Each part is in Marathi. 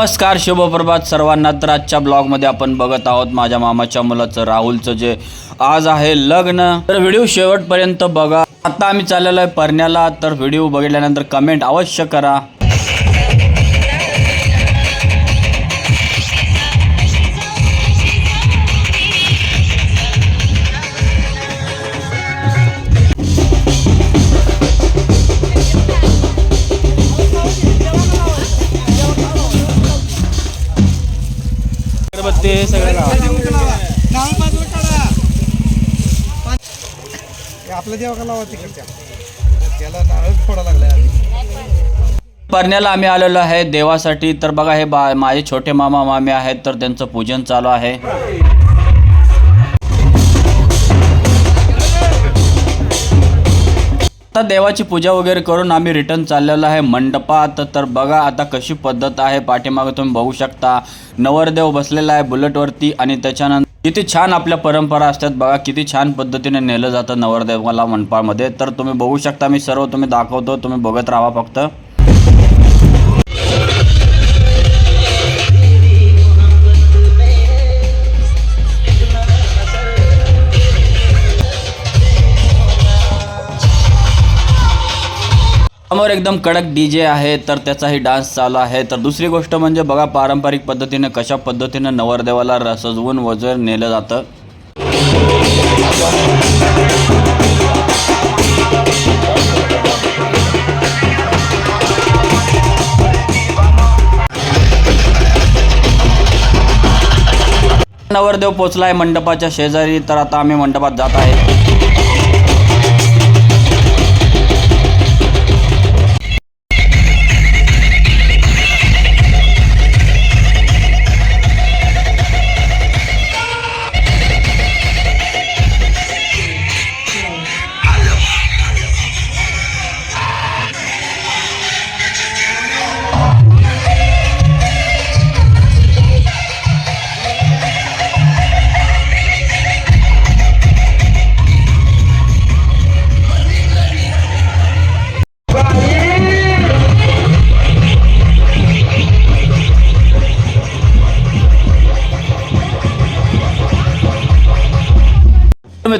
नमस्कार शुभप्रभात सर्वांना. तर आजच्या ब्लॉगमध्ये आपण बघत आहोत माझ्या मामाच्या मुलाचं राहुलचं जे आज आहे लग्न. तर व्हिडिओ शेवटपर्यंत बघा. आता आम्ही चाललेलो आहे परण्याला. तर व्हिडिओ बघितल्यानंतर कमेंट अवश्य करा. ते सगळं आपल्या देवाला लावा तिकडच्या. त्याला नारळ फोडा लागलाय परण्याला आम्ही आलेलो आहे देवासाठी. तर बघा हे बा माझे छोटे मामा मामी आहेत तर त्यांचं पूजन चालू आहे. तर देवाची पूजा वगैरे करून आम्ही रिटर्न चाललेलो आहे. मंडपात तर बघा आता कशी पद्धत आहे. पाठीमागे तुम्ही बघू शकता. नवरदेव बसलेला आहे बुलेटवरती आणि त्याच्यानंतर किती छान आपल्या परंपरा असतात. बघा किती छान पद्धतीने नेलं जातं नवरदेवाला मंडपामध्ये. तर तुम्ही बघू शकता मी सर्व तुम्ही दाखवतो. तुम्ही बघत राहा फक्त. समोर एकदम कडक डी जे आहे तर त्याचाही डान्स चालू आहे. तर दुसरी गोष्ट म्हणजे बघा पारंपरिक पद्धतीने कशा पद्धतीने नवरदेवाला र- सजवून वजर नेलं जातं? नवरदेव पोचलाय मंडपाच्या शेजारी तर आता आम्ही मंडपात जात आहे.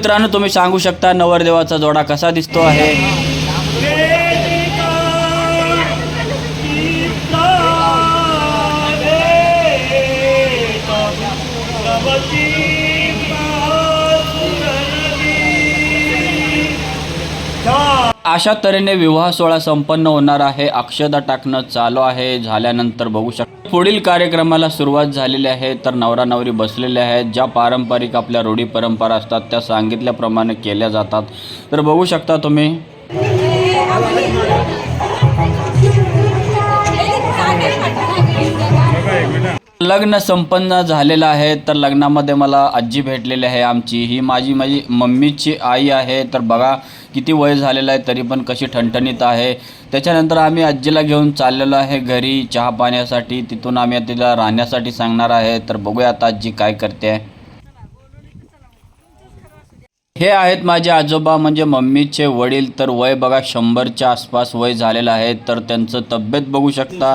मित्रांनो तुम्ही सांगू शकता नवरदेवाचा जोडा कसा दिसतो आहे? अशा तऱ्हेने विवाह सोहळा संपन्न होणार आहे. अक्षदा टाकणं चालू आहे. झाल्यानंतर बघू शकता. पुढील कार्यक्रमाला सुरुवात झालेली आहे. तर नवरा नवरी बसलेले आहेत. ज्या पारंपरिक आपल्या रूढी परंपरा असतात त्या सांगितल्याप्रमाणे केल्या जातात. तर बघू शकता तुम्ही. लग्न संपन्न झालेलं आहे तर लग्नामध्ये मला आजी भेटलेली आहे आमची. ही माझी माझी मम्मीची आई आहे. तर बघा किती वय झालेलं आहे तरी पण कशी ठणठणीत आहे. त्याच्यानंतर आम्ही आजीला घेऊन चाललेलो आहे घरी चहा पाण्यासाठी. तिथून आम्ही तिला राहण्यासाठी सांगणार आहे. तर बघूया आता आजी काय करते. हे आहेत माझे आजोबा म्हणजे मम्मीचे वडील. तर वय बघा शंभरच्या आसपास वय झालेलं आहे तर त्यांचं तब्येत बघू शकता.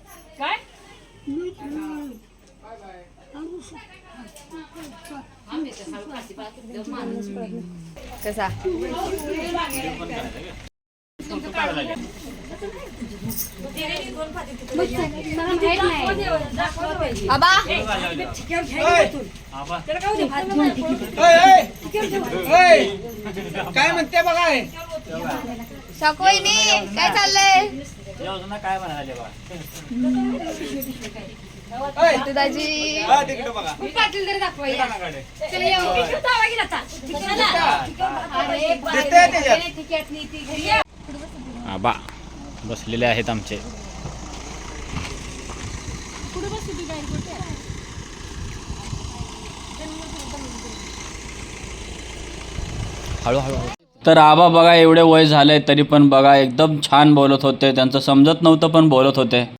कसा आबा काय म्हणते बघा हे? काय चाललंय काय म्हणाले बा ओय, दाजी हा, तिकडे बघा. पाटील तरी दाखवाय चला येऊ. इकडं जावा की आता. चला. दिसतंय त्याच्यात? आबा बसलेले आहेत आमचे. बस तर आबा बघा एवढे वय झाले तरी पण बघा एकदम छान बोलत होते. त्यांचं समजत नव्हतं पण बोलत होते.